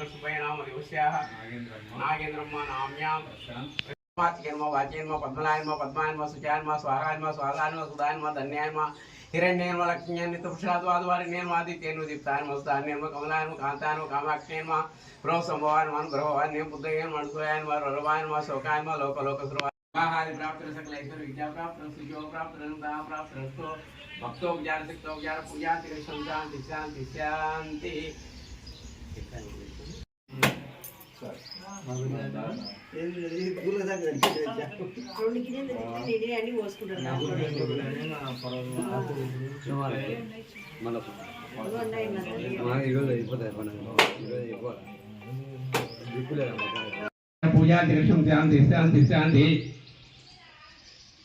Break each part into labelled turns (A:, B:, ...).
A: మంచి వికృతమైన దివస్యాः నాగేంద్రమ్మ నామ్యాం. జన్మ వాచ్యన్మ పద్మనాయన్మ పద్మాయన్మ సుచాయన్మ హిరణ్యేన్మ తుషాద్వాద్వారిణ్యేన్మ గృహ సంభవాన్మ గృహవాన్యం బుద్ధయేన్మ లోక లోక సకల ఐశ్వర్య విద్యా భక్తోపచార శక్తోపచార శాంతి శాంతి
B: రెండు గిన్నెలు తెచ్చుకొని ఇదే అన్ని పోసుకుంటారు దాంట్లో. ఇదిగో ఉన్నాయి మరి.
C: ఈరోజు అయిపోతాయి పని ఈరోజు అయిపోవాలి
A: పూజా దీక్షం శాంతి శాంతి శాంతి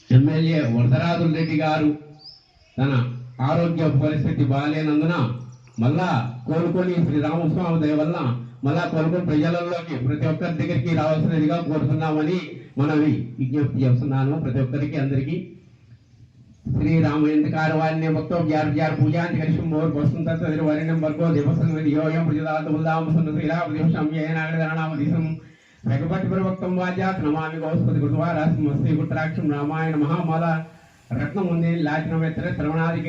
A: ఎమ్మెల్యే వరదరాజు రెడ్డి గారు తన ఆరోగ్య పరిస్థితి బాగాలేనందున మళ్ళా కోలుకొని శ్రీరామస్వామి దయ వల్ల మళ్ళా కొనుగోలు ప్రజలలోకి ప్రతి ఒక్కరి దగ్గరికి రావాల్సినదిగా కోరుతున్నామని మనవి విజ్ఞప్తి చేస్తున్నాను. ప్రతి ఒక్కరికి అందరికీ శ్రీరామేంద్ర కార్యాన్ని భక్తో వ్యార వ్యార పూజాన్ని కలిసి మోర్ వస్తుంత తదిరి వరిణం వర్గో దేవసం నియోయం సున్న రఘుపతి నమామి గౌస్పతి రామాయణ మహామాల రత్నం ఉంది లాచిన వెత్తర శ్రవణాది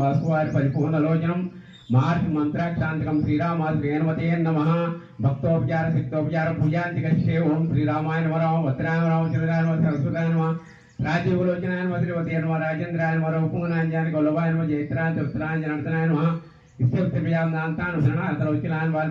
A: వాసువారి పరిపూర్ణ లోచనం. महर्षि मंत्राक्षा श्रीराम श्रीगणपते नम। भक्तोपचार, सिद्धोपचार पूजांतिके ओम श्रीरामाय नम राम भद्राय राम चंद्राय नम, सरस्वताय नम। राजीवलोचनाय नम श्रीमती नम, राजेन्द्राय नम उपमुनांजन गौलभाय नम जयत्राय चौत्राय जनार्दनाय नम इसकेभ्यान्तानुसरणार्थरौचिलान् वान्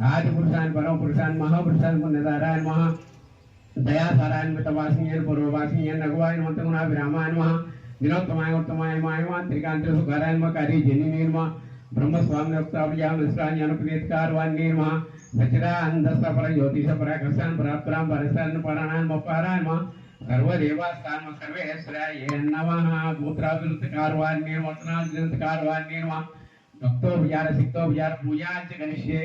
A: आदि पुरुषान परम पुरुषान महापुरुषान पुण्यधारायण महा दया सारायण मितवासी पूर्ववासी नगवायन मंत्रगुणाभिरामायण महा विनोद दिनोत्तमाय उत्तमाय मायमा त्रिकांत सुखारायण मकारी जनी निर्मा ब्रह्म स्वामी अक्तावलियाम निस्राणी अनुप्रीतकारवान निर्मा सचरा अंधस्ता पर ज्योतिष पर कृष्ण पर अपराम परसन पराणान मपारायण महा सर्व देवा स्थान सर्वदेवास्तान सर्वे श्रेय नमः भूत्राभिरुतकारवान निर्मतनाभिरुतकारवान निर्मा भक्तो विचार सिक्तो विचार पूजा च करिष्ये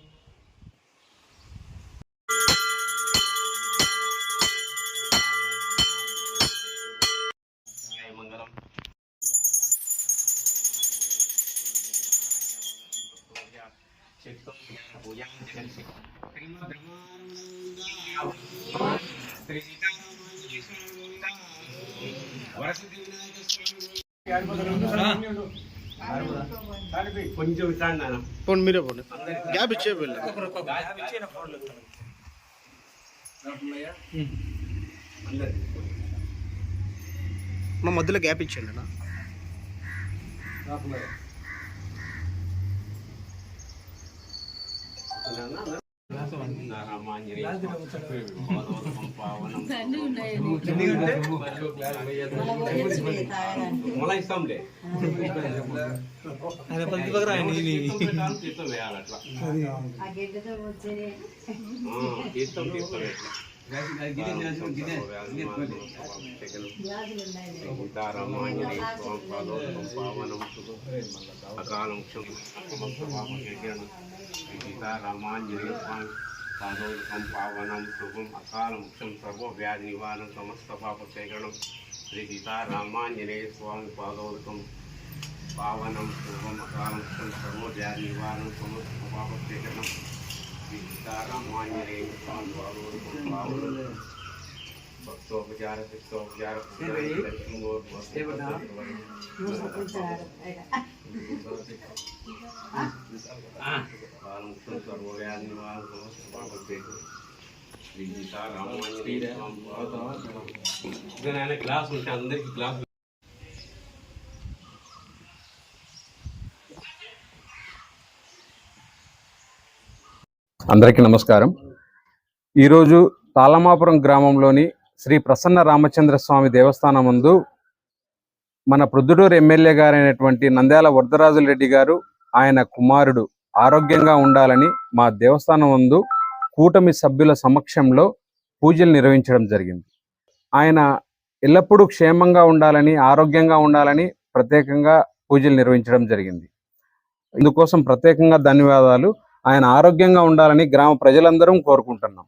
A: కొంచెం
D: పోండి మీరే పోండి గ్యాప్ ఇచ్చే వెళ్ళి మా మధ్యలో గ్యాప్ ఇచ్చేయండి అన్న.
A: మొల ఇస్తాంలే తీర్థం వేయాలి అట్లా
B: ఆ గడ్డతో వచ్చేది
A: ఆ, తీర్థం తీర్థం ఎట్లా
B: గ్లాసులు ఉన్నాయి
A: సీతారామాంజనేయ స్వామి పాదోదకం పావనం శుభం అకాలం ముఖ్యం ప్రభో వ్యాధి నివారణం సమస్త పాప సేకరణం శ్రీ సీతారామాంజనేయ స్వామి పాదోదకం పావనం శుభం సర్వోజాతి ముఖ్యం ప్రభో వ్యాధి శ్రీ సీతారామాంజనేయ స్వామి పాదోదకం నివారణం సమస్త పాపశేఖరణం శ్రీ సీతారామాంజనేయ స్వామి పాదోదకం పావనం. గ్లాస్ ఉంటే అందరికి గ్లాస్
E: అందరికీ నమస్కారం. ఈరోజు తాళమాపురం గ్రామంలోని శ్రీ ప్రసన్న రామచంద్ర స్వామి దేవస్థానం ముందు మన ప్రొద్దుటూరు ఎమ్మెల్యే గారైనటువంటి నంద్యాల వరదరాజుల రెడ్డి గారు ఆయన కుమారుడు ఆరోగ్యంగా ఉండాలని మా దేవస్థానం ముందు కూటమి సభ్యుల సమక్షంలో పూజలు నిర్వహించడం జరిగింది. ఆయన ఎల్లప్పుడూ క్షేమంగా ఉండాలని ఆరోగ్యంగా ఉండాలని ప్రత్యేకంగా పూజలు నిర్వహించడం జరిగింది. ఇందుకోసం ప్రత్యేకంగా ధన్యవాదాలు. ఆయన ఆరోగ్యంగా ఉండాలని గ్రామ ప్రజలందరం కోరుకుంటున్నాం.